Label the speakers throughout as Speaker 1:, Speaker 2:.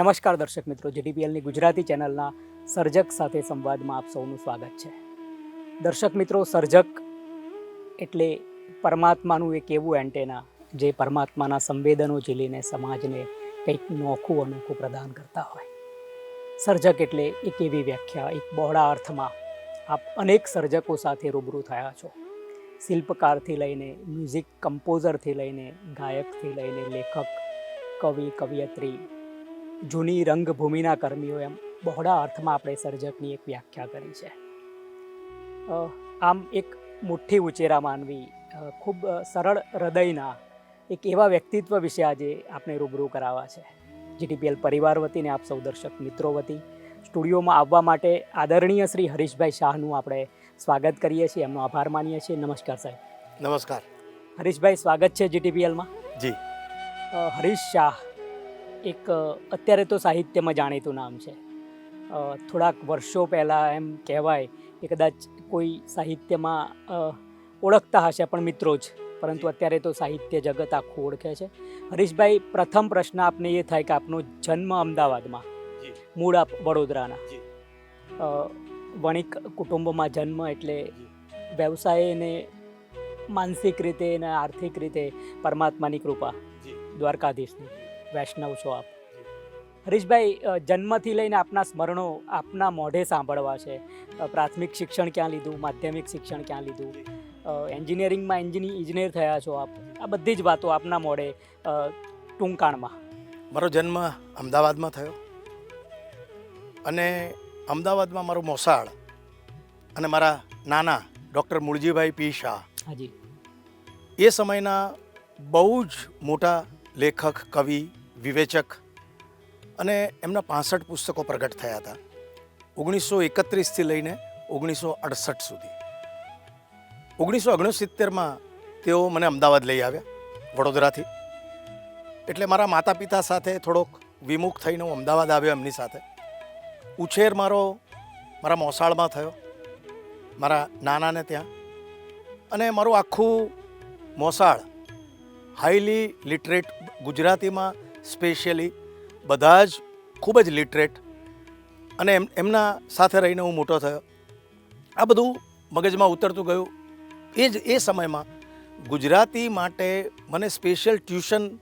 Speaker 1: નમસ્કાર દર્શક મિત્રો, જીડીપીએલની ગુજરાતી ચેનલના સર્જક સાથે સંવાદમાં આપ સૌનું સ્વાગત છે. દર્શક મિત્રો, સર્જક એટલે પરમાત્માનું એક એવું એન્ટેના જે પરમાત્માના સંવેદનો ઝીલીને સમાજને કંઈક નોખું અનોખું પ્રદાન કરતા હોય. સર્જક એટલે એક એવી વ્યાખ્યા, એક બહોળા અર્થમાં આપ અનેક સર્જકો સાથે રૂબરૂ થયા છો. શિલ્પકારથી લઈને મ્યુઝિક કમ્પોઝરથી લઈને ગાયકથી લઈને લેખક, કવિ, કવિયત્રી જૂની રંગભૂમિના કર્મીઓ એમ બહોળા અર્થમાં આપણે સર્જકની એક વ્યાખ્યા કરી છે. આમ એક મુઠ્ઠી ઉચેરા માનવી ખૂબ સરળ હૃદયના એક એવા વ્યક્તિત્વ વિશે આજે આપણે રૂબરૂ કરાવવા છે. જીટીપીએલ પરિવાર વતીને આપ સૌ દર્શક મિત્રો વતી સ્ટુડિયોમાં આવવા માટે આદરણીય શ્રી હરીશભાઈ શાહનું આપણે સ્વાગત કરીએ છીએ. એમનો આભાર માનીએ છીએ. નમસ્કાર સાહેબ.
Speaker 2: નમસ્કાર.
Speaker 1: હરીશભાઈ સ્વાગત છે જીટીપીએલમાં.
Speaker 2: જી.
Speaker 1: હરીશ શાહ એક અત્યારે તો સાહિત્યમાં જાણીતું નામ છે. થોડાક વર્ષો પહેલાં એમ કહેવાય કે કદાચ કોઈ સાહિત્યમાં ઓળખતા હશે પણ મિત્રો જ. પરંતુ અત્યારે તો સાહિત્ય જગત આખું ઓળખે છે. હરીશભાઈ પ્રથમ પ્રશ્ન આપને એ થાય કે આપનો જન્મ અમદાવાદમાં. મૂળ આપ વડોદરાના. વણિક કુટુંબમાં જન્મ એટલે વ્યવસાય અને માનસિક રીતે અને આર્થિક રીતે પરમાત્માની કૃપા. દ્વારકાધીશની. વૈષ્ણવ છો આપ. હરીશભાઈ જન્મથી લઈને આપના સ્મરણો આપના મોઢે સાંભળવા છે. પ્રાથમિક શિક્ષણ ક્યાં લીધું? માધ્યમિક શિક્ષણ ક્યાં લીધું? એન્જિનિયરિંગમાં એન્જિનિયર ઇજનેર થયા છો આપ. આ બધી જ વાતો આપના મોઢે ટૂંકાણમાં.
Speaker 2: મારો જન્મ અમદાવાદમાં થયો. અને અમદાવાદમાં મારું મોસાળ અને મારા નાના ડૉક્ટર મૂળજીભાઈ પી શાહ.
Speaker 1: હાજી.
Speaker 2: એ સમયના બહુ જ મોટા લેખક કવિ વિવેચક અને એમના પાસઠ પુસ્તકો પ્રગટ થયા હતા. ઓગણીસો એકત્રીસથી લઈને ઓગણીસો અડસઠ સુધી. ઓગણીસો ઓગણસિત્તેરમાં તેઓ મને અમદાવાદ લઈ આવ્યા, વડોદરાથી. એટલે મારા માતા પિતા સાથે થોડોક વિમુખ થઈને હું અમદાવાદ આવ્યો એમની સાથે. ઉછેર મારો, મારા મોસાળમાં થયો, મારા નાનાને ત્યાં. અને મારું આખું મોસાળ હાઈલી લિટરેટ ગુજરાતીમાં સ્પેશિયલી બધા જ ખૂબ જ લિટરેટ અને એમ એમના સાથે રહીને હું મોટો થયો. આ બધું મગજમાં ઉતરતું ગયું. એ જ એ સમયમાં ગુજરાતી માટે મને સ્પેશિયલ ટ્યુશન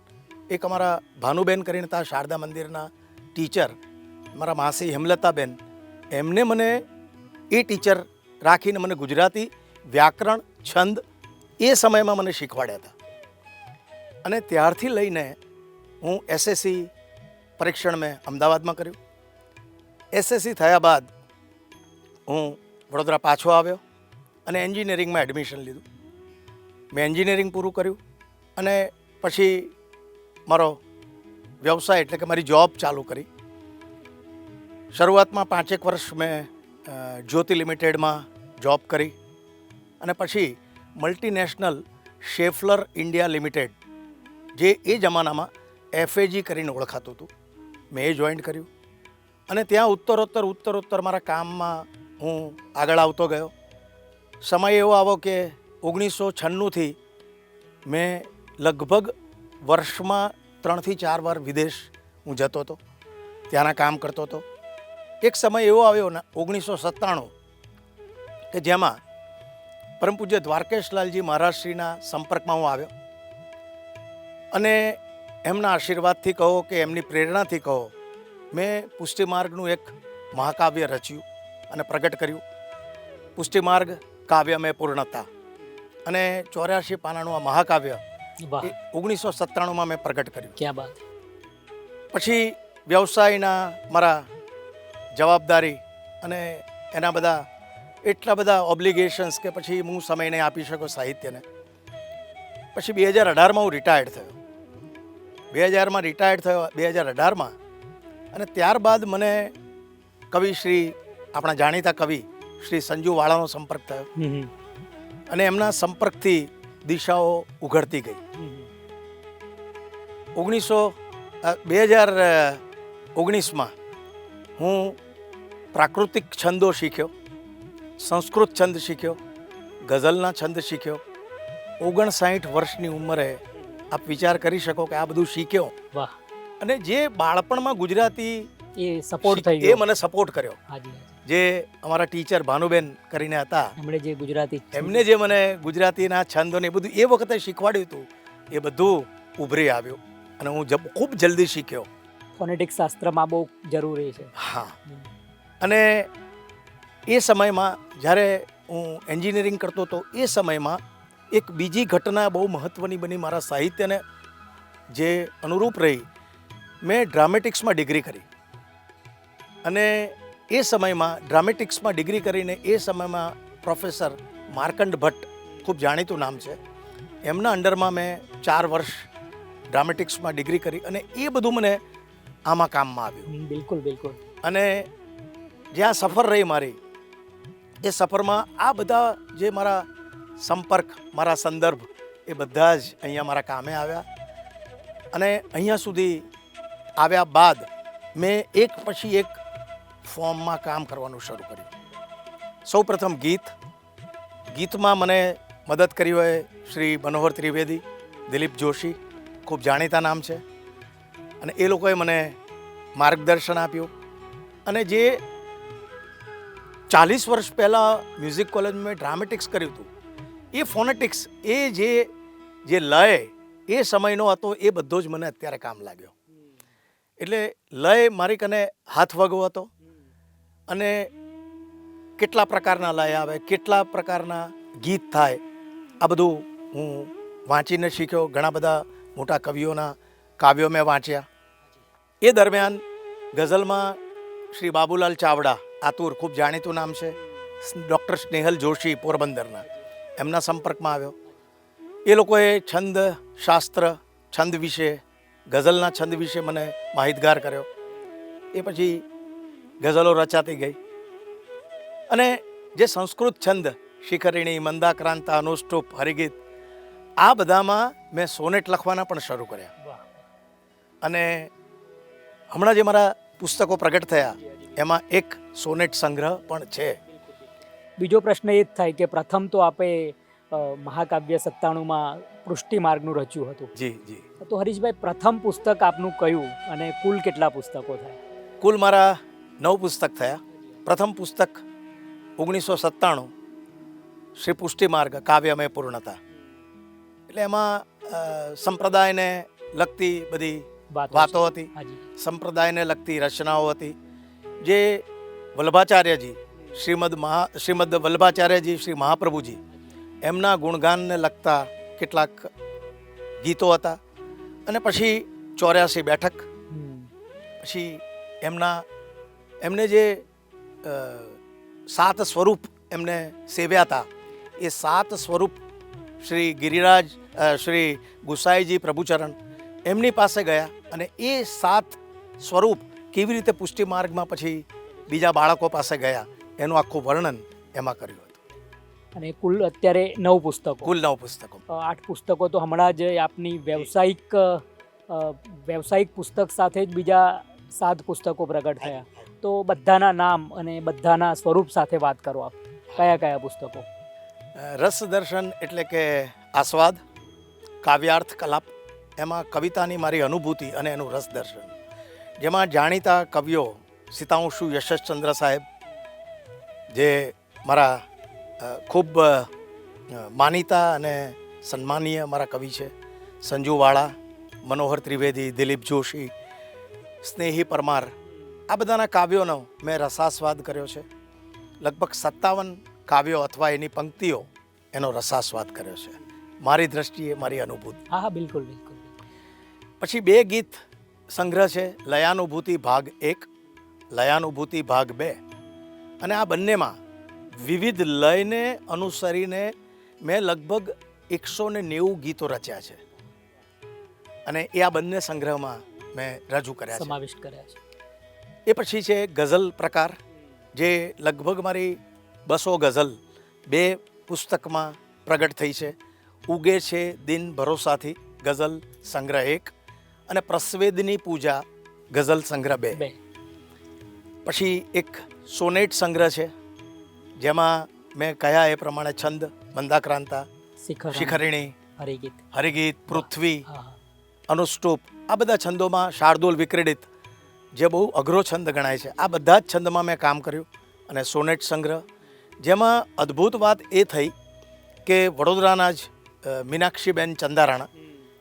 Speaker 2: એક અમારા ભાનુબેન કરીને હતા શારદા મંદિરના ટીચર, મારા માસી હેમલતાબેન, એમને મને એ ટીચર રાખીને મને ગુજરાતી, વ્યાકરણ, છંદ એ સમયમાં મને શીખવાડ્યા હતા. અને ત્યારથી લઈને હું એસએસસી પરીક્ષણ મેં અમદાવાદમાં કર્યું. એસએસસી થયા બાદ હું વડોદરા પાછો આવ્યો અને એન્જિનિયરિંગમાં એડમિશન લીધું. મેં એન્જિનિયરિંગ પૂરું કર્યું અને પછી મારો વ્યવસાય એટલે કે મારી જોબ ચાલુ કરી. શરૂઆતમાં પાંચેક વર્ષ મેં જ્યોતિ લિમિટેડમાં જોબ કરી અને પછી મલ્ટીનેશનલ શેફલર ઇન્ડિયા લિમિટેડ જે એ જમાનામાં એફએજી કરીને ઓળખાતું હતું. મેં એ જોઈન કર્યું. અને ત્યાં ઉત્તરોત્તર ઉત્તરોત્તર મારા કામમાં હું આગળ આવતો ગયો. સમય એવો આવો કે ઓગણીસો છન્નુંથી મેં લગભગ વર્ષમાં ત્રણથી ચાર વાર વિદેશ હું જતો હતો. ત્યાંના કામ કરતો હતો. એક સમય એવો આવ્યો ને ઓગણીસો સત્તાણું કે જેમાં પરમ પૂજ્ય દ્વારકેશલાલજી મહારાજશ્રીના સંપર્કમાં હું આવ્યો. અને એમના આશીર્વાદથી કહો કે એમની પ્રેરણાથી કહો. મેં પુષ્ટિમાર્ગનું એક મહાકાવ્ય રચ્યું અને પ્રગટ કર્યું. પુષ્ટિમાર્ગ કાવ્ય મેં પૂર્ણતા અને ચોર્યાસી પાનાનું આ મહાકાવ્ય ઓગણીસો સત્તાણુંમાં મેં પ્રગટ કર્યું.
Speaker 1: ક્યાં બાત.
Speaker 2: પછી વ્યવસાયના મારા જવાબદારી અને એના બધા એટલા બધા ઓબ્લિગેશન્સ કે પછી હું સમય નહીં આપી શકું સાહિત્યને. પછી બે હજાર અઢારમાં હું રિટાયર્ડ થયો. બે હજારમાં રિટાયર્ડ થયો બે હજાર અઢારમાં અને ત્યારબાદ મને કવિ શ્રી આપણા જાણીતા કવિ શ્રી સંજુ વાળાનો સંપર્ક થયો. અને એમના સંપર્કથી દિશાઓ ઉઘડતી ગઈ. ઓગણીસો બે હજાર ઓગણીસમાં હું પ્રાકૃતિક છંદો શીખ્યો સંસ્કૃત છંદ શીખ્યો ગઝલના છંદ શીખ્યો ઓગણસાઠ વર્ષની ઉંમરે આપ વિચાર કરી શકો કે આ બધું શીખ્યો.
Speaker 1: વાહ.
Speaker 2: અને જે બાળપણમાં ગુજરાતી
Speaker 1: એ સપોર્ટ થઈ
Speaker 2: એ મને સપોર્ટ કર્યો.
Speaker 1: હાજી
Speaker 2: જે અમારા ટીચર ભાનુબેન કરીને હતા
Speaker 1: એમણે જે ગુજરાતી
Speaker 2: એમને જે મને ગુજરાતીના છંદો ને બધું એ વખતે શીખવાડ્યું હતું એ બધું ઉભરી આવ્યું. અને હું ખૂબ જલ્દી શીખ્યો.
Speaker 1: ફોનેટિક શાસ્ત્રમાં બહુ જરૂરી છે.
Speaker 2: હા. અને એ સમયમાં જ્યારે હું એન્જિનિયરિંગ કરતો હતો એ સમયમાં એક બીજી ઘટના બહુ મહત્ત્વની બની મારા સાહિત્યને જે અનુરૂપ રહી. મેં ડ્રામેટિક્સમાં ડિગ્રી કરી. અને એ સમયમાં ડ્રામેટિક્સમાં ડિગ્રી કરીને એ સમયમાં પ્રોફેસર માર્કંડ ભટ્ટ ખૂબ જાણીતું નામ છે. એમના અંડરમાં મેં ચાર વર્ષ ડ્રામેટિક્સમાં ડિગ્રી કરી અને એ બધું મને આમાં કામમાં આવ્યું.
Speaker 1: બિલકુલ બિલકુલ.
Speaker 2: અને જે આ સફર રહી મારી એ સફરમાં આ બધા જે મારા સંપર્ક મારા સંદર્ભ એ બધા જ અહીંયા મારા કામે આવ્યા. અને અહીંયા સુધી આવ્યા બાદ મેં એક પછી એક ફોર્મમાં કામ કરવાનું શરૂ કર્યું. સૌ પ્રથમ ગીત. ગીતમાં મને મદદ કરી હોય શ્રી મનોહર ત્રિવેદી, દિલીપ જોશી, ખૂબ જાણીતા નામ છે. અને એ લોકોએ મને માર્ગદર્શન આપ્યું. અને જે ચાલીસ વર્ષ પહેલાં મ્યુઝિક કોલેજમાં મેં ડ્રામેટિક્સ કર્યું હતું એ ફોનેટિક્સ એ જે જે લય, એ સમયનો હતો, એ બધો જ મને અત્યારે કામ લાગ્યો. એટલે લય મારી કને હાથ વગો હતો અને કેટલા પ્રકારના લય આવે, કેટલા પ્રકારના ગીત થાય, આ બધું હું વાંચીને શીખ્યો. ઘણા બધા મોટા કવિઓના કાવ્યો મેં વાંચ્યા. એ દરમિયાન ગઝલમાં શ્રી બાબુલાલ ચાવડા, આતુર, ખૂબ જાણીતું નામ છે. ડૉક્ટર સ્નેહલ જોશી પોરબંદરના. એમના સંપર્કમાં આવ્યો. એ લોકોએ છંદ, શાસ્ત્ર, છંદ વિશે, ગઝલના છંદ વિશે મને માહિતગાર કર્યો. એ પછી ગઝલો રચાતી ગઈ. અને જે સંસ્કૃત છંદ, શિખરિણી, મંદાક્રાંતા, અનુષ્ટુપ, હરિગીત, આ બધામાં મેં સોનેટ લખવાના પણ શરૂ કર્યા. અને હમણાં જે મારા પુસ્તકો પ્રગટ થયા, એમાં એક સોનેટ સંગ્રહ પણ છે.
Speaker 1: બીજો પ્રશ્ન એ જ થાય કે પ્રથમ તો આપે મહાકાવ્ય સત્તાણુંમાં પૃષ્ટિ માર્ગનું રચ્યું હતું.
Speaker 2: જી જી.
Speaker 1: તો હરીશભાઈ પ્રથમ પુસ્તક આપનું કયું અને કુલ કેટલા પુસ્તકો થયા?
Speaker 2: કુલ મારા નવ પુસ્તક થયા. પ્રથમ પુસ્તક ઓગણીસો સત્તાણું શ્રી પુષ્ટિ માર્ગ કાવ્યમય પૂર્ણતા. એટલે એમાં સંપ્રદાયને લગતી બધી
Speaker 1: વાતો
Speaker 2: હતી. સંપ્રદાયને લગતી રચનાઓ હતી. જે વલ્ભાચાર્યજી શ્રીમદ મહા, શ્રીમદ વલ્ભાચાર્યજી શ્રી મહાપ્રભુજી, એમના ગુણગાનને લગતા કેટલાક ગીતો હતા અને પછી ચોર્યાસી બેઠક. પછી એમના, એમને જે સાત સ્વરૂપ એમને સેવ્યા હતા, એ સાત સ્વરૂપ શ્રી ગિરિરાજ શ્રી ગુસાઈજી પ્રભુચરણ એમની પાસે ગયા અને એ સાત સ્વરૂપ કેવી રીતે પુષ્ટિ માર્ગમાં પછી બીજા બાળકો પાસે ગયા એનું આખું વર્ણન એમાં કર્યું હતું.
Speaker 1: અને કુલ અત્યારે નવ પુસ્તકો.
Speaker 2: કુલ નવ પુસ્તકો.
Speaker 1: આઠ પુસ્તકો તો હમણાં જ આપની વ્યવસાયિક વ્યવસાયિક પુસ્તક સાથે જ બીજા સાત પુસ્તકો પ્રગટ થયા. તો બધાના નામ અને બધાના સ્વરૂપ સાથે વાત કરો આપ. કયા કયા પુસ્તકો?
Speaker 2: રસ દર્શન એટલે કે આસ્વાદ કાવ્યાર્થ કલાપ એમાં કવિતાની મારી અનુભૂતિ અને એનું રસ દર્શન. જેમાં જાણીતા કવિઓ સીતાંશુ યશશ્ચંદ્ર સાહેબ જે મારા ખૂબ માનીતા અને સન્માનીય મારા કવિ છે સંજુવાળા મનોહર ત્રિવેદી દિલીપ જોશી સ્નેહી પરમાર આ બધાના કાવ્યોનો મેં રસાસ્વાદ કર્યો છે. લગભગ સત્તાવન કાવ્યો અથવા એની પંક્તિઓ એનો રસાસ્વાદ કર્યો છે. મારી દ્રષ્ટિએ મારી અનુભૂતિ.
Speaker 1: હા હા બિલકુલ બિલકુલ.
Speaker 2: પછી બે ગીત સંગ્રહ છે લયાનુભૂતિ ભાગ એક લયાનુભૂતિ ભાગ બે. અને આ બંનેમાં વિવિધ લયને અનુસરીને મેં લગભગ એકસો ને નેવું ગીતો રચ્યા છે. અને એ આ બંને સંગ્રહમાં મેં રજૂ કર્યા
Speaker 1: સમાવિષ્ટ કર્યા છે.
Speaker 2: એ પછી છે ગઝલ પ્રકાર જે લગભગ મારી બસો ગઝલ બે પુસ્તકમાં પ્રગટ થઈ છે. ઉગે છે દિન ભરોસાથી ગઝલ સંગ્રહ એક અને પ્રસ્વેદની પૂજા ગઝલ સંગ્રહ બે. પછી એક સોનેટ સંગ્રહ છે જેમાં મેં કયા એ પ્રમાણે છંદ મંદાક્રાંતા
Speaker 1: શિખર
Speaker 2: શિખરિણી
Speaker 1: હરિગીત.
Speaker 2: હરિગીત પૃથ્વી અનુષ્ટુપ આ બધા છંદોમાં શાર્દુલ વિક્રીડિત જે બહુ અઘરો છંદ ગણાય છે. આ બધા જ છંદમાં મેં કામ કર્યું અને સોનેટ સંગ્રહ જેમાં અદ્ભુત વાત એ થઈ કે વડોદરાના જ મીનાક્ષીબેન ચંદારાણા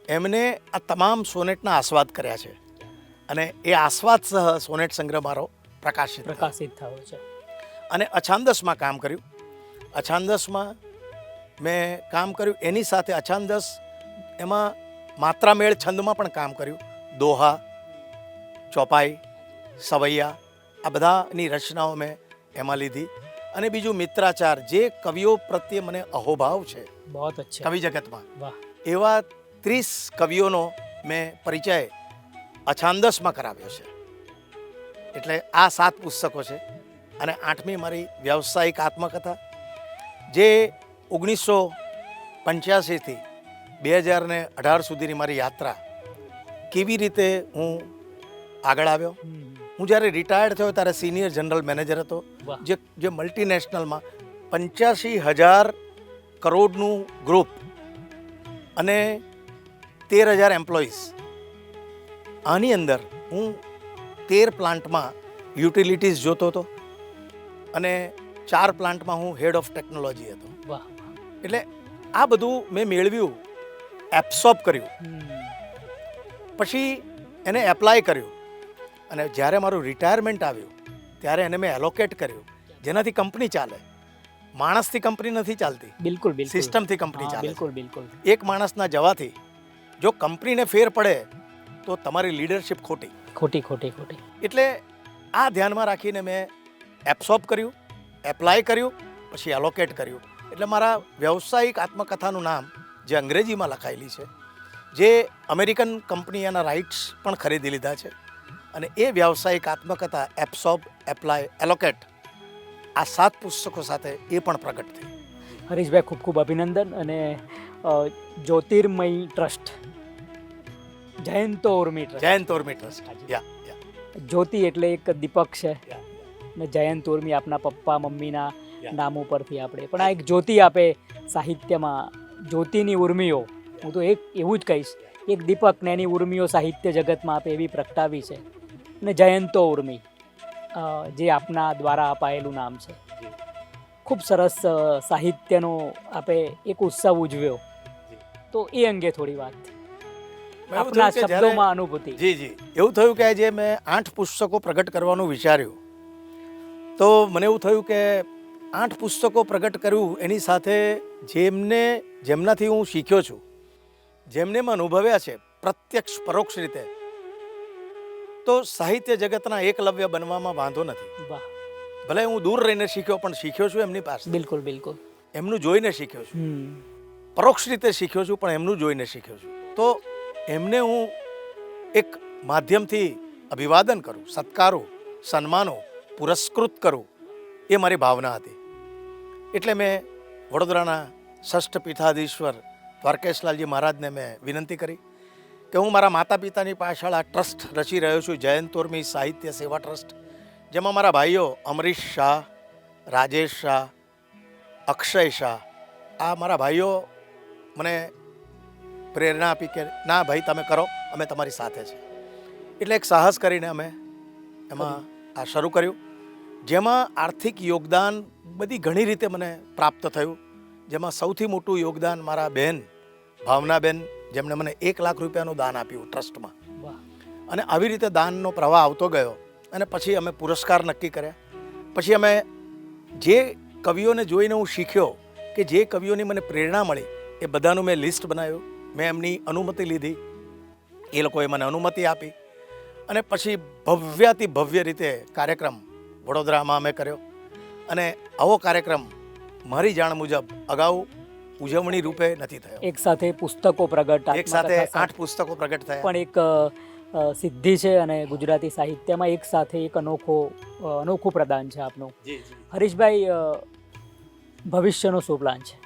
Speaker 2: એમને આ તમામ સોનેટના આસ્વાદ કર્યા છે. અને એ આસ્વાદ સહ સોનેટ સંગ્રહ મારો પ્રકાશિત
Speaker 1: પ્રકાશિત થયો છે.
Speaker 2: અને અછાંદસમાં કામ કર્યું. અછાંદસમાં મેં કામ કર્યું. એની સાથે અછાંદસ એમાં માત્રામેળ છંદમાં પણ કામ કર્યું. દોહા ચોપાઈ સવૈયા આ બધાની રચનાઓ મેં એમાં લીધી. અને બીજું મિત્રાચાર જે કવિઓ પ્રત્યે મને અહોભાવ છે.
Speaker 1: અચ્છા.
Speaker 2: કવિ જગતમાં.
Speaker 1: વાહ.
Speaker 2: એવા ત્રીસ કવિઓનો મેં પરિચય અછાંદસમાં કરાવ્યો છે. એટલે આ સાત પુસ્તકો છે. અને આઠમી મારી વ્યવસાયિક આત્મકથા જે ઓગણીસો પંચ્યાસીથી બે હજાર ને અઢાર સુધીની મારી યાત્રા કેવી રીતે હું આગળ આવ્યો? હું જ્યારે રિટાયર્ડ થયો ત્યારે સિનિયર જનરલ મેનેજર હતો જે જે મલ્ટીનેશનલમાં પંચ્યાસી હજાર કરોડનું ગ્રુપ અને તેર હજાર એમ્પ્લોઈઝ આની અંદર હું તેર પ્લાન્ટમાં યુટિલિટીઝ જોતો હતો અને ચાર પ્લાન્ટમાં હું હેડ ઓફ ટેકનોલોજી હતો. એટલે આ બધું મેં મેળવ્યું એબ્સોર્બ કર્યું. પછી એને એપ્લાય કર્યું અને જ્યારે મારું રિટાયરમેન્ટ આવ્યું ત્યારે એને મેં એલોકેટ કર્યું. જેનાથી કંપની ચાલે. માણસથી કંપની નથી ચાલતી.
Speaker 1: બિલકુલ બિલકુલ.
Speaker 2: સિસ્ટમથી કંપની ચાલે.
Speaker 1: બિલકુલ બિલકુલ.
Speaker 2: એક માણસના જવાથી જો કંપનીને ફેર પડે તો તમારી લીડરશિપ ખોટી.
Speaker 1: ખોટી ખોટી ખોટી.
Speaker 2: એટલે આ ધ્યાનમાં રાખીને મેં એબ્સોર્બ કર્યું એપ્લાય કર્યું પછી એલોકેટ કર્યું. એટલે મારા વ્યવસાયિક આત્મકથાનું નામ જે અંગ્રેજીમાં લખાયેલી છે જે અમેરિકન કંપની એના રાઇટ્સ પણ ખરીદી લીધા છે અને એ વ્યવસાયિક આત્મકથા એબ્સોર્બ એપ્લાય એલોકેટ આ સાત પુસ્તકો સાથે એ પણ પ્રગટ થઈ.
Speaker 1: હરીશભાઈ ખૂબ ખૂબ અભિનંદન અને જ્યોતિર્મય ટ્રસ્ટ જયંતો ઉર્મી ટ્રસ્ટ
Speaker 2: જયંત ઉર્મી ટ્રસ્ટ યા યા.
Speaker 1: જ્યોતિ એટલે એક દીપક છે. ને જયંત ઉર્મી આપના પપ્પા મમ્મીના નામ ઉપરથી આપણે. પણ આ એક જ્યોતિ આપે સાહિત્યમાં. જ્યોતિની ઉર્મિઓ. હું તો એક એવું જ કહીશ. એક દીપક ને એની ઉર્મિઓ સાહિત્ય જગતમાં આપે એવી પ્રગટાવી છે. ને જયંતો ઉર્મી જે આપના દ્વારા અપાયેલું નામ છે. ખૂબ સરસ સાહિત્યનો આપે એક ઉત્સવ ઉજવ્યો. તો એ અંગે થોડી વાત. આપના શબ્દોમાં અનુભૂતિ.
Speaker 2: જી જી. એવું થયું કે જે મેં આઠ પુસ્તકો પ્રગટ કરવાનું વિચાર્યું. તો મને એવું થયું કે આઠ પુસ્તકો પ્રગટ કર્યું એની સાથે જેમને જેમનાથી હું શીખ્યો છું જેમને મેં અનુભવ્યા છે પ્રત્યક્ષ પરોક્ષ રીતે તો સાહિત્ય જગતના એકલવ્ય બનવામાં વાંધો નથી. ભલે હું દૂર રહીને શીખ્યો પણ શીખ્યો છું એમની પાસે.
Speaker 1: બિલકુલ બિલકુલ.
Speaker 2: એમનું જોઈને શીખ્યો છું. પરોક્ષ રીતે શીખ્યો છું પણ એમનું જોઈને શીખ્યો છું. તો એમને હું એક માધ્યમથી અભિવાદન કરું, સત્કારો, સન્માનો, પુરસ્કૃત કરું, એ મારી ભાવના હતી. એટલે મેં વડોદરાના ષષ્ઠ પીઠાધીશ્વર દ્વારકેશલાલજી મહારાજને મેં વિનંતી કરી કે હું મારા માતા પિતાની પાછળ આ ટ્રસ્ટ રચી રહ્યો છું જયંતોર્મી સાહિત્ય સેવા ટ્રસ્ટ, જેમાં મારા ભાઈઓ અમરીશ શાહ, રાજેશ શાહ, અક્ષય શાહ, આ મારા ભાઈઓ મને પ્રેરણા આપી કે ના ભાઈ તમે કરો અમે તમારી સાથે છે એટલે એક સાહસ કરીને અમે એમાં આ શરૂ કર્યું. જેમાં આર્થિક યોગદાન બધી ઘણી રીતે મને પ્રાપ્ત થયું. જેમાં સૌથી મોટું યોગદાન મારા બહેન ભાવનાબેન જેમણે મને એક લાખ રૂપિયાનું દાન આપ્યું ટ્રસ્ટમાં. અને આવી રીતે દાનનો પ્રવાહ આવતો ગયો. અને પછી અમે પુરસ્કાર નક્કી કર્યા. પછી અમે જે કવિઓને જોઈને હું શીખ્યો કે જે કવિઓની મને પ્રેરણા મળી એ બધાનું મેં લિસ્ટ બનાવ્યું. મેં એમની અનુમતિ લીધી. એ લોકોએ મને અનુમતિ આપી અને પછી ભવ્યાતિ ભવ્ય રીતે કાર્યક્રમ વડોદરામાં અમે કર્યો. અને આવો કાર્યક્રમ મારી જાણ મુજબ અગાઉ ઉજવણી રૂપે નથી થયો.
Speaker 1: એક સાથે પુસ્તકો પ્રગટ
Speaker 2: એક સાથે આઠ પુસ્તકો પ્રગટ થયા.
Speaker 1: પણ એક સિદ્ધિ છે અને ગુજરાતી સાહિત્યમાં એક સાથે એક અનોખો અનોખું પ્રદાન છે આપનું. હરીશભાઈ ભવિષ્યનો શું પ્લાન છે?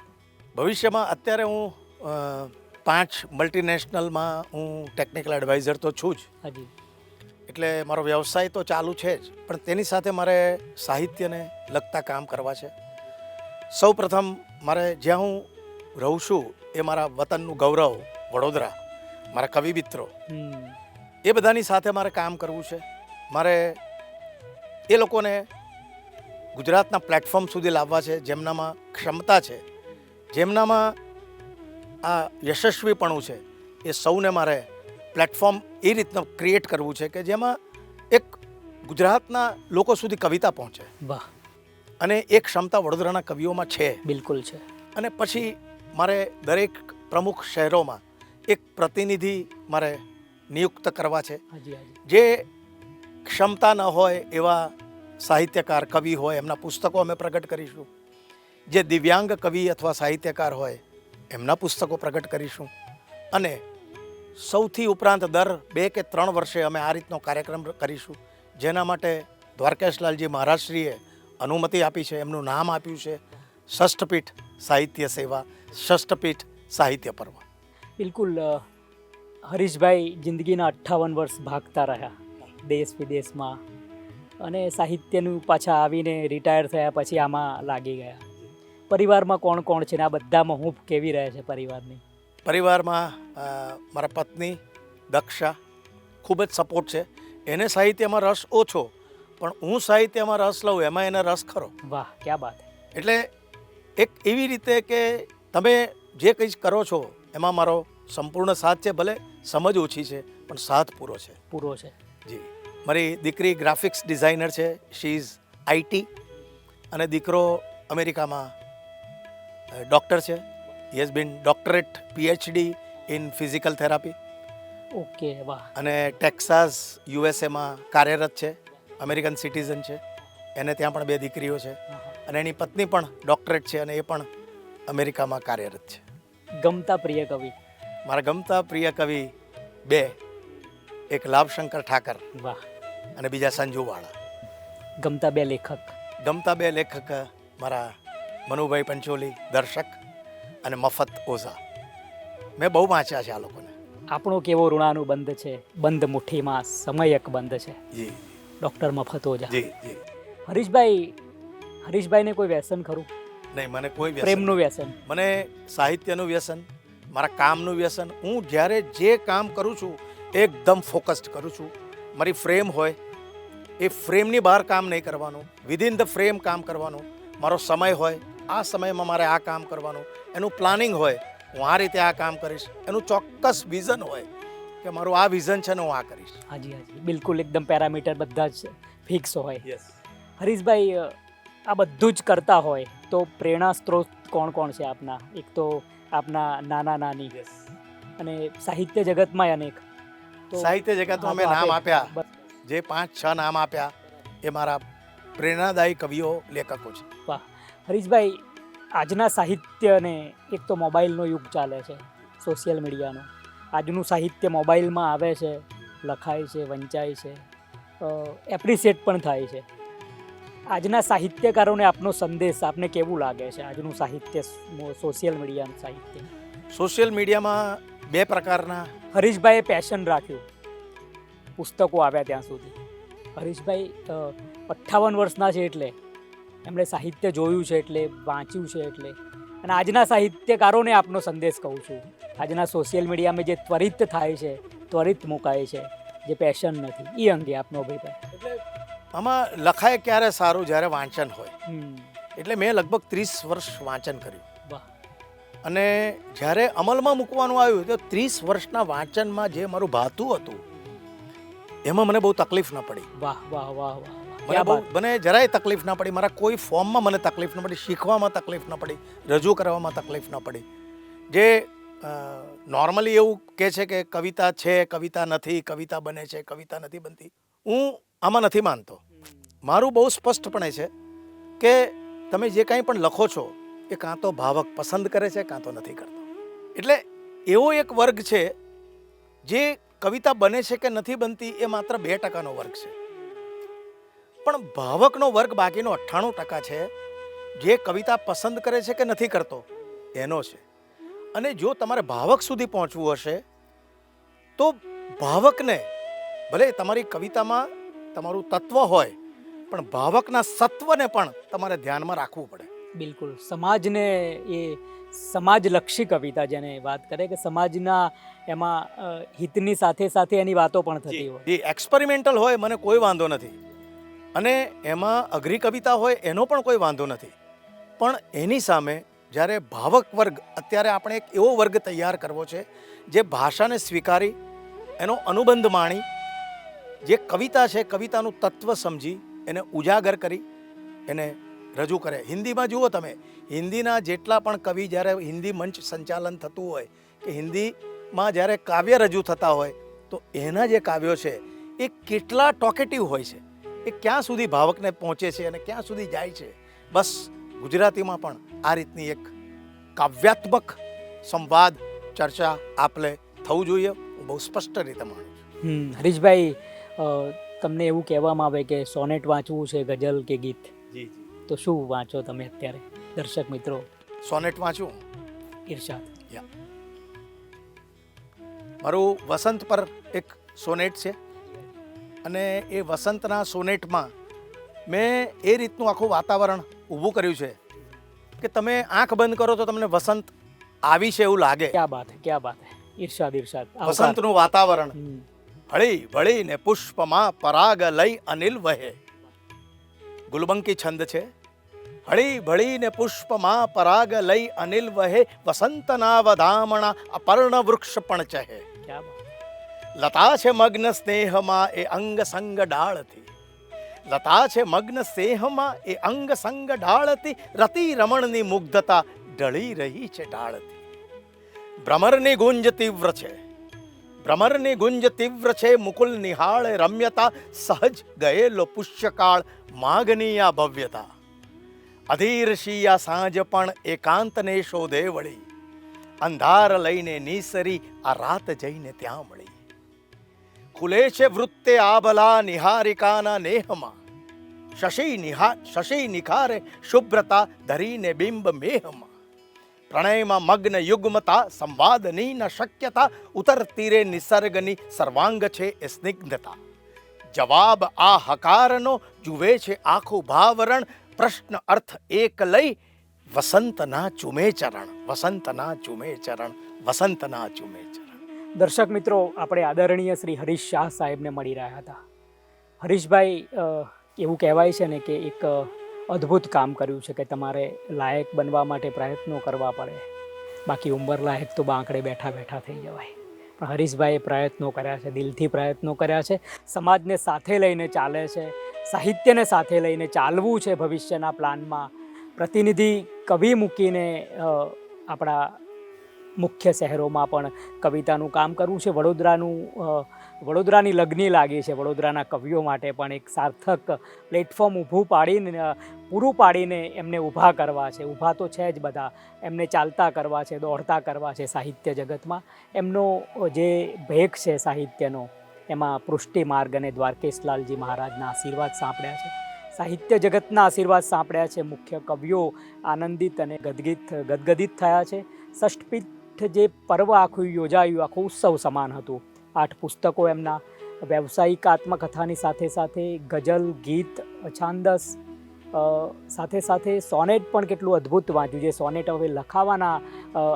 Speaker 2: ભવિષ્યમાં અત્યારે હું પાંચ મલ્ટીનેશનલમાં હું ટેકનિકલ એડવાઇઝર તો છું જ.
Speaker 1: હાજી.
Speaker 2: એટલે મારો વ્યવસાય તો ચાલુ છે જ પણ તેની સાથે મારે સાહિત્યને લગતા કામ કરવા છે. સૌ પ્રથમ મારે જ્યાં હું રહું છું એ મારા વતનનું ગૌરવ વડોદરા મારા કવિ મિત્રો એ બધાની સાથે મારે કામ કરવું છે. મારે એ લોકોને ગુજરાતના પ્લેટફોર્મ સુધી લાવવા છે જેમનામાં ક્ષમતા છે. જેમનામાં આ યશસ્વીપણું છે એ સૌને મારે પ્લેટફોર્મ એ રીતના ક્રિએટ કરવું છે કે જેમાં એક ગુજરાતના લોકો સુધી કવિતા પહોંચે.
Speaker 1: વાહ.
Speaker 2: અને એ ક્ષમતા વડોદરાના કવિઓમાં છે.
Speaker 1: બિલકુલ છે.
Speaker 2: અને પછી મારે દરેક પ્રમુખ શહેરોમાં એક પ્રતિનિધિ મારે નિયુક્ત કરવા છે. જે ક્ષમતા ન હોય એવા સાહિત્યકાર કવિ હોય એમના પુસ્તકો અમે પ્રગટ કરીશું. જે દિવ્યાંગ કવિ અથવા સાહિત્યકાર હોય એમના પુસ્તકો પ્રગટ કરીશું. અને સૌથી ઉપરાંત દર બે કે ત્રણ વર્ષે અમે આ રીતનો કાર્યક્રમ કરીશું, જેના માટે દ્વારકેશલાલજી મહારાજશ્રીએ અનુમતિ આપી છે, એમનું નામ આપ્યું છે, ષષ્ઠપીઠ સાહિત્ય સેવા, ષષ્ઠપીઠ સાહિત્ય પર્વ.
Speaker 1: બિલકુલ હરીશભાઈ જિંદગીના અઠ્ઠાવન વર્ષ ભાગતા રહ્યા દેશ વિદેશમાં અને સાહિત્યનું પાછા આવીને રિટાયર થયા પછી આમાં લાગી ગયા. પરિવારમાં કોણ કોણ છે ને? આ બધામાં હું કેવી રહે છે પરિવારની?
Speaker 2: પરિવારમાં મારા પત્ની દક્ષા ખૂબ જ સપોર્ટ છે. એને સાહિત્યમાં રસ ઓછો પણ હું સાહિત્યમાં રસ લઉં એમાં એને રસ ખરો.
Speaker 1: વાહ ક્યાં બાત
Speaker 2: એટલે એક એવી રીતે કે તમે જે કંઈ કરો છો એમાં મારો સંપૂર્ણ સાથ છે ભલે સમજ ઓછી છે પણ સાથ પૂરો છે.
Speaker 1: પૂરો છે.
Speaker 2: જી. મારી દીકરી ગ્રાફિક્સ ડિઝાઇનર છે શી ઇઝ આઈટી અને દીકરો અમેરિકામાં ડૉક્ટર છે. He has been doctorate PhD in physical therapy
Speaker 1: okay વાહ.
Speaker 2: અને ટેક્સાસ યુએસએમાં કાર્યરત છે. અમેરિકન સિટીઝન છે. એને ત્યાં પણ બે દીકરીઓ છે. અને એની પત્ની પણ ડોક્ટરેટ છે અને એ પણ અમેરિકામાં કાર્યરત છે.
Speaker 1: ગમતા પ્રિય કવિ.
Speaker 2: મારા ગમતા પ્રિય કવિ બે. એક લાભશંકર ઠાકર
Speaker 1: વાહ.
Speaker 2: અને બીજા સંજુવાળા
Speaker 1: ગમતા બે લેખક.
Speaker 2: ગમતા બે લેખક મારા મનુભાઈ પંચોલી દર્શક અને મફત ઓઝા. મેં બહુ વાંચ્યા છે આ લોકોને.
Speaker 1: આપણો કેવો ઋણાનુબંધ છે? બંધ મુઠ્ઠીમાં સમયક બંધ છે.
Speaker 2: જી.
Speaker 1: ડૉક્ટર મફત ઓઝા.
Speaker 2: જી જી.
Speaker 1: હરીશભાઈ હરીશભાઈને કોઈ વ્યસન ખરું?
Speaker 2: નહીં મને કોઈ
Speaker 1: પ્રેમનું વ્યસન.
Speaker 2: મને સાહિત્યનું વ્યસન મારા કામનું વ્યસન. હું જ્યારે જે કામ કરું છું એકદમ ફોકસ્ડ કરું છું. મારી ફ્રેમ હોય એ ફ્રેમની બહાર કામ નહીં કરવાનું. વિધિન ધ ફ્રેમ કામ કરવાનું. મારો સમય હોય આ સમયમાં મારે આ કામ કરવાનું. એનું પ્લાનિંગ હોય હું આ રીતે આ કામ કરીશ. એનું ચોક્કસ વિઝન હોય કે મારું આ વિઝન છે ને હું આ કરીશ.
Speaker 1: હાજી હાજી. બિલકુલ એકદમ પેરામીટર બધા જ ફિક્સ હોય.
Speaker 2: યસ
Speaker 1: હરીશભાઈ આ બધું જ કરતા હોય તો પ્રેરણા સ્ત્રોત કોણ કોણ છે આપના? એક તો આપના નાના નાની. અને સાહિત્ય જગતમાં અનેક.
Speaker 2: સાહિત્ય જગતમાં મેં નામ આપ્યા. જે પાંચ છ નામ આપ્યા એ મારા પ્રેરણાદાયી કવિઓ લેખકો છે.
Speaker 1: વાહ. હરીશભાઈ આજના સાહિત્યને એક તો મોબાઈલનો યુગ ચાલે છે સોશિયલ મીડિયાનો. આજનું સાહિત્ય મોબાઈલમાં આવે છે લખાય છે વંચાય છે એપ્રિસિએટ પણ થાય છે. આજના સાહિત્યકારોને આપનો સંદેશ આપને કેવું લાગે છે આજનું સાહિત્ય સોશિયલ મીડિયાનું સાહિત્ય?
Speaker 2: સોશિયલ મીડિયામાં બે પ્રકારના.
Speaker 1: હરીશભાઈએ પેશન રાખ્યું. પુસ્તકો આવ્યા ત્યાં સુધી. હરીશભાઈ અઠ્ઠાવન વર્ષના છે એટલે એમણે સાહિત્ય જોયું છે એટલે વાંચ્યું છે એટલે. અને આજના સાહિત્યકારોને આપનો સંદેશ કહું છું. આજના સોશિયલ મીડિયામાં જે ત્વરિત થાય છે ત્વરિત મુકાય છે જે પેશન નથી એ અંગે આપનો અભિપ્રાય.
Speaker 2: એટલે આમાં લખાય ક્યારે સારું જ્યારે વાંચન હોય? એટલે મેં લગભગ ત્રીસ વર્ષ વાંચન કર્યું.
Speaker 1: વાહ.
Speaker 2: અને જ્યારે અમલમાં મૂકવાનું આવ્યું તો ત્રીસ વર્ષના વાંચનમાં જે મારું ભાતું હતું એમાં મને બહુ તકલીફ ન પડી.
Speaker 1: વાહ વાહ વાહ વાહ.
Speaker 2: મને બહુ મને જરાય તકલીફ ન પડી. મારા કોઈ ફોર્મમાં મને તકલીફ ન પડી. શીખવામાં તકલીફ ન પડી. રજૂ કરવામાં તકલીફ ન પડી. જે નોર્મલી એવું કહે છે કે કવિતા છે કવિતા નથી કવિતા બને છે કવિતા નથી બનતી. હું આમાં નથી માનતો. મારું બહુ સ્પષ્ટપણે છે કે તમે જે કાંઈ પણ લખો છો એ કાં તો ભાવક પસંદ કરે છે કાં તો નથી કરતો. એટલે એવો એક વર્ગ છે જે કવિતા બને છે કે નથી બનતી એ માત્ર બે ટકાનો વર્ગ છે. પણ ભાવકનો વર્ગ બાકીનો અઠ્ઠાણું ટકા છે જે કવિતા પસંદ કરે છે કે નથી કરતો એનો છે. અને જો તમારે ભાવક સુધી પહોંચવું હશે તો ભાવકને ભલે તમારી કવિતામાં તમારું તત્વ હોય પણ ભાવકના સત્વને પણ તમારે ધ્યાનમાં રાખવું પડે.
Speaker 1: બિલકુલ. સમાજને એ સમાજલક્ષી કવિતા જેને વાત કરે કે સમાજના એમાં હિતની સાથે સાથે એની વાતો પણ થતી હોય.
Speaker 2: એ એક્સપેરિમેન્ટલ હોય મને કોઈ વાંધો નથી. અને એમાં અઘરી કવિતા હોય એનો પણ કોઈ વાંધો નથી. પણ એની સામે જ્યારે ભાવક વર્ગ, અત્યારે આપણે એક એવો વર્ગ તૈયાર કરવો છે, જે ભાષાને સ્વીકારી, એનો અનુબંધ માણી, જે કવિતા છે, કવિતાનું તત્વ સમજી, એને ઉજાગર કરી, એને રજૂ કરે. હિન્દીમાં જુઓ તમે, હિન્દીના જેટલા પણ કવિ જ્યારે હિન્દી મંચ સંચાલન થતું હોય કે હિન્દીમાં જ્યારે કાવ્ય રજૂ થતા હોય, તો એના જે કાવ્યો છે, એ કેટલા ટોકેટિવ હોય છે. એ ક્યાં સુધી ભાવકને પહોંચે છે અને ક્યાં સુધી જાય છે? બસ ગુજરાતીમાં પણ આ રીતની એક કાવ્યાત્મક સંવાદ ચર્ચા આપલે થવું જોઈએ. હું બહુ સ્પષ્ટ રીતે માનું છું.
Speaker 1: હરીશભાઈ તમને એવું કહેવામાં આવે કે સોનેટ વાંચવું છે ગઝલ કે ગીત?
Speaker 2: જી
Speaker 1: તો શું વાંચો તમે અત્યારે દર્શક મિત્રો?
Speaker 2: સોનેટ વાંચું?
Speaker 1: ઈર્ષાદ.
Speaker 2: મારું વસંત પર એક સોનેટ છે. અને એ વસંતના સોનેટમાં મેં એ રીતનું આખું વાતાવરણ ઊભું કર્યું છે કે તમે આંખ બંધ કરો તો તમને વસંત આવી છે એવું લાગે.
Speaker 1: ક્યાં બાત ક્યાં બાત ઈર્ષાદ ઈર્ષાદ.
Speaker 2: વસંતનું વાતાવરણ. હળી ભળીને પુષ્પમાં પરાગ લઈ અનિલ વહે. ગુલબંકી છંદ છે. હળી ભળીને પુષ્પમાં પરાગ લઈ અનિલ વહે. વસંતના વધામણા અપર્ણ વૃક્ષ પણ ચહે. લતા છે મગ્ન સ્નેહમાં એ અંગ સંગ ડાળથી લતા છે મગ્ન સ્નેહમાં એ અંગ સંગ ડાળથી રતિ રમણની મુગ્ધતા ઢળી રહી છે ડાળથી ભ્રમરની ગુંજ તીવ્ર છે. ભ્રમરની ગુંજ તીવ્ર છે, મુકુલ નિહાળે રમ્યતા, સહજ ગયેલો પુષ્યકાળ માગની આ ભવ્યતા. અધીર શિયા સાંજ પણ એકાંતને શોધે વળી. અંધાર લઈને નીસરી, આ રાત જઈને ત્યાં મળી છે વૃત્તે આબલા નિહારિકાના નેહમાં શશી નિહા શશી નિખારે શુભ્રતા ધરીને બિંબ મેહમાં પ્રણયમાં મગ્ન યુગ્મતા સંવાદની ન શક્યતા ઉતરતીરે નિસર્ગની સર્વાંગ છે એ સ્નિગ્ધતા જવાબ આ હકારનો જુવે છે આખું ભાવરણ પ્રશ્ન અર્થ એક લઈ વસંતના ચુમે ચરણ વસંતના ચુમે ચરણ વસંતના ચુમે ચરણ
Speaker 1: દર્શક મિત્રો, આપણે આદરણીય શ્રી હરીશ શાહ સાહેબને મળી રહ્યા હતા. હરીશભાઈ એવું કહેવાય છે ને કે એક અદ્ભુત કામ કર્યું છે કે તમારે લાયક બનવા માટે પ્રયત્નો કરવા પડે. બાકી ઉંમર લાયક તો બાંકડે બેઠા બેઠા થઈ જવાય. પણ હરીશભાઈએ પ્રયત્નો કર્યા છે, દિલથી પ્રયત્નો કર્યા છે. સમાજને સાથે લઈને ચાલે છે, સાહિત્યને સાથે લઈને ચાલવું છે ભવિષ્યના પ્લાનમાં. પ્રતિનિધિ કવિ મૂકીને આપણા મુખ્ય શહેરોમાં પણ કવિતાનું કામ કરવું છે. વડોદરાનું વડોદરાની લગ્ની લાગી છે. વડોદરાના કવિઓ માટે પણ એક સાર્થક પ્લેટફોર્મ ઊભું પાડીને પૂરું પાડીને એમને ઊભા કરવા છે. ઊભા તો છે જ બધા. એમને ચાલતા કરવા છે, દોડતા કરવા છે સાહિત્ય જગતમાં. એમનો જે ભેખ છે સાહિત્યનો, એમાં પૃષ્ટિ માર્ગ અને દ્વારકેશલાલજી મહારાજના આશીર્વાદ સાંપડ્યા છે. સાહિત્ય જગતના આશીર્વાદ સાંપડ્યા છે. મુખ્ય કવિઓ આનંદિત અને ગદગીત, ગદગદિત થયા છે. ષષ્ઠપીઠ જે પર્વ આખું યોજાયું, આખું ઉત્સવ સમાન હતું. આઠ પુસ્તકો એમના, વ્યવસાયિક આત્મકથાની સાથે સાથે ગઝલ, ગીત, છાંદસ સાથે સાથે સોનેટ પણ કેટલું અદ્ભુત વાંચ્યું. છે સોનેટ હવે લખાવાના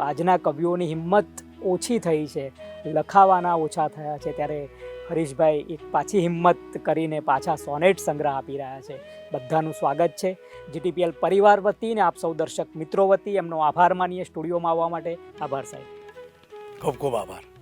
Speaker 1: આજના કવિઓની હિંમત ઓછી થઈ છે. લખાવાના ઓછા થયા છે. ત્યારે હરીશભાઈ એક પાછી હિંમત કરીને પાછા સોનેટ સંગ્રહ આપી રહ્યા છે. બધાનું સ્વાગત છે. જીટીપીએલ પરિવાર વતી ને આપ સૌ દર્શક મિત્રો વતી એમનો આભાર માનીએ સ્ટુડિયોમાં આવવા માટે. આભાર સાહેબ.
Speaker 2: ખૂબ ખૂબ આભાર.